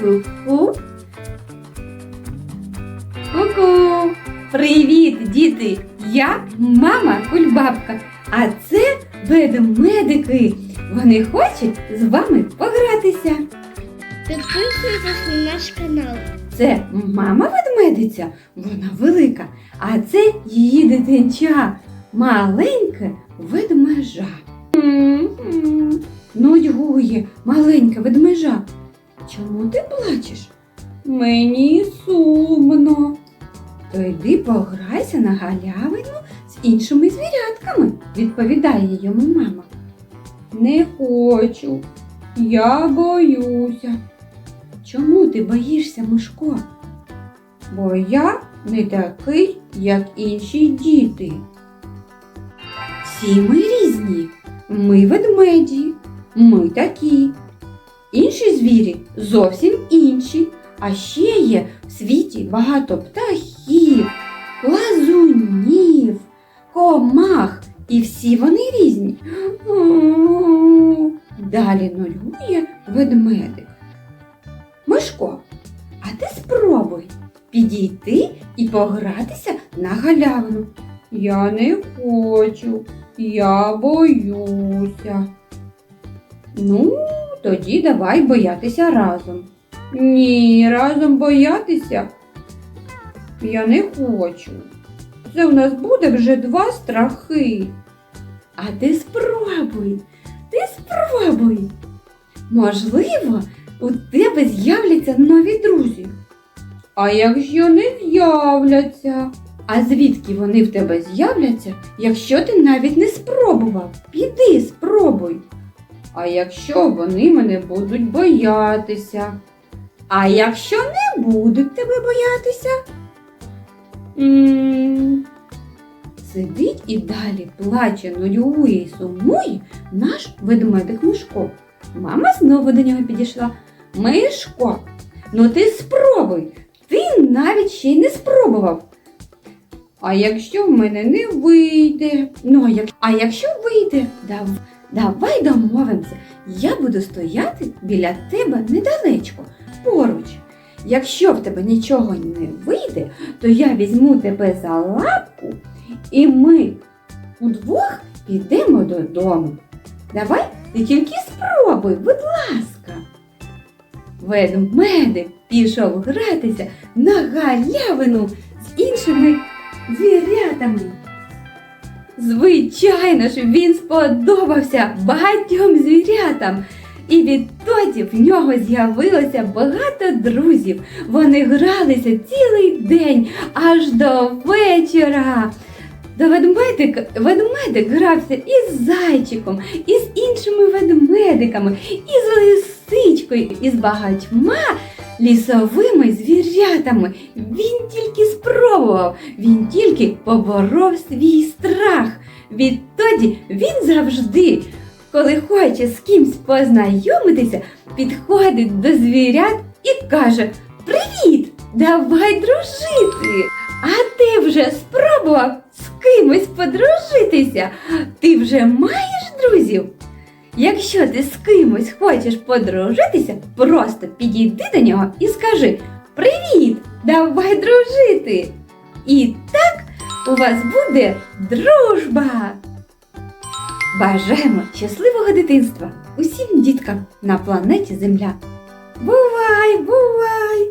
Ку-ку. Ку-ку. Привіт, діти! Я мама Кульбабка, а це ведмедики. Вони хочуть з вами погратися. Підписуйтесь на наш канал. Це мама ведмедиця, вона велика, а це її дитинча, маленьке ведмежа. Нудьгує маленьке ведмежа. Чому ти плачеш? Мені сумно. То йди пограйся на галявину з іншими звірятками, відповідає йому мама. Не хочу, я боюся. Чому ти боїшся, Мишко? Бо я не такий, як інші діти. Всі ми різні. Ми ведмеді, ми такі. Інші звірі зовсім інші. А ще є в світі багато птахів, лазунів, комах, і всі вони різні. Далі нулює ведмедик. Мишко, а ти спробуй підійти і погратися на галявину. Я не хочу, я боюся. Ну, тоді давай боятися разом. Ні, разом боятися я не хочу. Це у нас буде вже два страхи. А ти спробуй, ти спробуй. Можливо, у тебе з'являться нові друзі. А якщо не з'являться? А звідки вони в тебе з'являться, якщо ти навіть не спробував? Піди, спробуй. А якщо вони мене будуть боятися? А якщо не будуть тебе боятися? Сидить і далі плаче, нудьгує і сумує наш ведмедик Мишко. Мама знову до нього підійшла. Мишко, ну ти спробуй, ти навіть ще й не спробував. А якщо в мене не вийде? Ну, а, як... а якщо вийде, дав... давай домовимося. Я буду стояти біля тебе недалечко, поруч. Якщо в тебе нічого не вийде, то я візьму тебе за лапку і ми удвох підемо додому. Давай ти тільки спробуй, будь ласка. Ведмедик пішов гратися на галявину з іншими звірятами. Звичайно ж, він сподобався багатьом звірятам. І відтоді в нього з'явилося багато друзів. Вони гралися цілий день аж до вечора. До ведмедик, ведмедик грався із зайчиком, і з іншими ведмедиками, і з лисичкою, і з багатьма лісовими звірятами. Він тільки спробував, він тільки поборов свій страх. Відтоді він завжди, коли хоче з кимсь познайомитися, підходить до звірят і каже: Привіт! Давай дружити! А ти вже спробував з кимось подружитися? Ти вже маєш друзів? Якщо ти з кимось хочеш подружитися, просто підійди до нього і скажи Привіт! Давай дружити! І так у вас буде дружба! Бажаємо щасливого дитинства усім діткам на планеті Земля! Бувай, бувай!